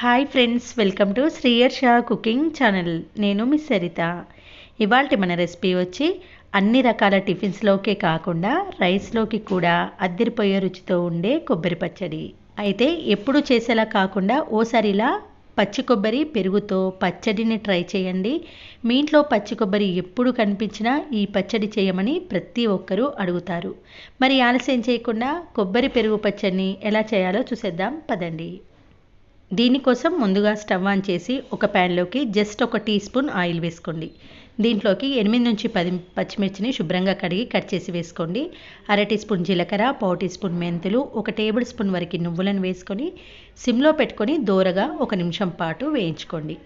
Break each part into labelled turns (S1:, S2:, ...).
S1: Hi friends welcome to శ్రీయర్ షా cooking channel నేను మిస్ సరిత ఇవాళ మన రెసిపీ వచ్చి అన్ని రకాల టిఫిన్స్లోకే కాకుండా రైస్లోకి కూడా అద్దరిపోయే రుచితో ఉండే కొబ్బరి పచ్చడి. అయితే ఎప్పుడు చేసేలా కాకుండా ఓసారి ఇలా పచ్చి కొబ్బరి పెరుగుతో పచ్చడిని ట్రై చేయండి. మీ ఇంట్లో పచ్చి కొబ్బరి ఎప్పుడు కనిపించినా ఈ పచ్చడి చేయమని ప్రతి ఒక్కరూ అడుగుతారు. మరి ఆలస్యం చేయకుండా కొబ్బరి పెరుగు పచ్చడిని ఎలా చేయాలో చూసేద్దాం పదండి. దీనికోసం ముందుగా స్టవ్ ఆన్ చేసి ఒక ప్యాన్లోకి జస్ట్ ఒక టీ స్పూన్ ఆయిల్ వేసుకోండి. దీంట్లోకి ఎనిమిది నుంచి పది పచ్చిమిర్చిని శుభ్రంగా కడిగి కట్ చేసి వేసుకోండి. అర టీ స్పూన్ జీలకర్ర పావు టీ స్పూన్ మెంతులు ఒక టేబుల్ స్పూన్ వరకు నువ్వులను వేసుకొని సిమ్లో పెట్టుకొని దూరగా ఒక నిమిషం పాటు వేయించుకోండి.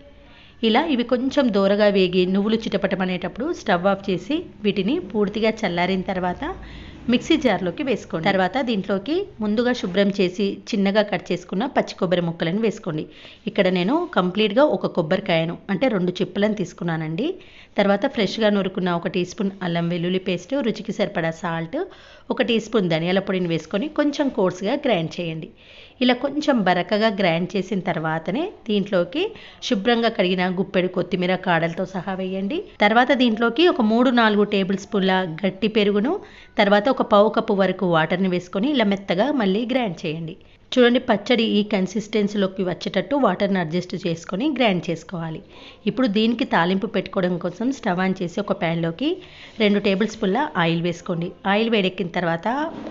S1: ఇలా ఇవి కొంచెం దూరగా వేగి నువ్వులు చిటపటమనేటప్పుడు స్టవ్ ఆఫ్ చేసి వీటిని పూర్తిగా చల్లారిన తర్వాత మిక్సీ జార్లోకి వేసుకోండి. తర్వాత దీంట్లోకి ముందుగా శుభ్రం చేసి చిన్నగా కట్ చేసుకున్న పచ్చి కొబ్బరి ముక్కలను వేసుకోండి. ఇక్కడ నేను కంప్లీట్గా ఒక కొబ్బరికాయను అంటే రెండు చిప్పలను తీసుకున్నానండి. తర్వాత ఫ్రెష్గా నూరుకున్న ఒక టీ స్పూన్ అల్లం వెల్లుల్లి పేస్ట్ రుచికి సరిపడా సాల్ట్ ఒక టీ స్పూన్ ధనియాల పొడిని వేసుకొని కొంచెం కోర్స్గా గ్రైండ్ చేయండి. ఇలా కొంచెం బరకగా గ్రైండ్ చేసిన తర్వాతనే దీంట్లోకి శుభ్రంగా కడిగిన గుప్పెడు కొత్తిమీర కాడలతో సహా వేయండి. తర్వాత దీంట్లోకి ఒక మూడు నాలుగు టేబుల్ స్పూన్ల గట్టి పెరుగును తర్వాత ఒక పావు కప్పు వరకు వాటర్ని వేసుకొని ఇలా మెత్తగా మళ్ళీ గ్రైండ్ చేయండి. చూడండి పచ్చడి ఈ కన్సిస్టెన్సీలోకి వచ్చేటట్టు వాటర్ని అడ్జస్ట్ చేసుకొని గ్రైండ్ చేసుకోవాలి. ఇప్పుడు దీనికి తాలింపు పెట్టుకోవడం కోసం స్టవ్ ఆన్ చేసి ఒక ప్యాన్లోకి రెండు టేబుల్ స్పూన్ల ఆయిల్ వేసుకోండి. ఆయిల్ వేడెక్కిన తర్వాత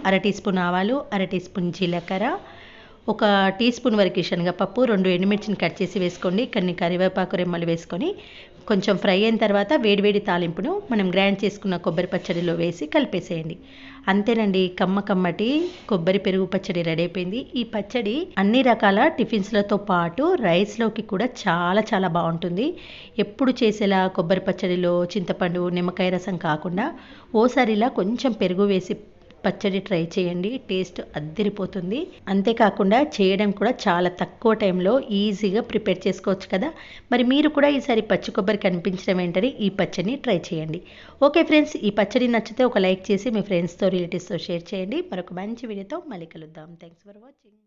S1: అర టీ స్పూన్ ఆవాలు అర టీ స్పూన్ జీలకర్ర ఒక టీ స్పూన్ వరకు శనగపప్పు రెండు ఎండుమిర్చిని కట్ చేసి వేసుకోండి. కొన్ని కరివేపాకు రెమ్మలు వేసుకొని కొంచెం ఫ్రై అయిన తర్వాత వేడివేడి తాలింపును మనం గ్రైండ్ చేసుకున్న కొబ్బరి పచ్చడిలో వేసి కలిపేసేయండి. అంతేనండి కమ్మ కమ్మటి కొబ్బరి పెరుగు పచ్చడి రెడీ అయిపోయింది. ఈ పచ్చడి అన్ని రకాల టిఫిన్స్లతో పాటు రైస్లోకి కూడా చాలా చాలా బాగుంటుంది. ఎప్పుడు చేసేలా కొబ్బరి పచ్చడిలో చింతపండు నిమ్మకాయ రసం కాకుండా ఓసారిలా కొంచెం పెరుగు వేసి పచ్చడి ట్రై చేయండి టేస్ట్ అద్దరిపోతుంది. అంతేకాకుండా చేయడం కూడా చాలా తక్కువ టైంలో ఈజీగా ప్రిపేర్ చేసుకోవచ్చు కదా. మరి మీరు కూడా ఈసారి పచ్చి కొబ్బరి కనిపించడం ఏంటని ఈ పచ్చడిని ట్రై చేయండి. ఓకే ఫ్రెండ్స్ ఈ పచ్చడి నచ్చితే ఒక లైక్ చేసి మీ ఫ్రెండ్స్తో రిలేటివ్స్తో షేర్ చేయండి. మరొక మంచి వీడియోతో మళ్ళీ కలుద్దాం. Thanks for watching.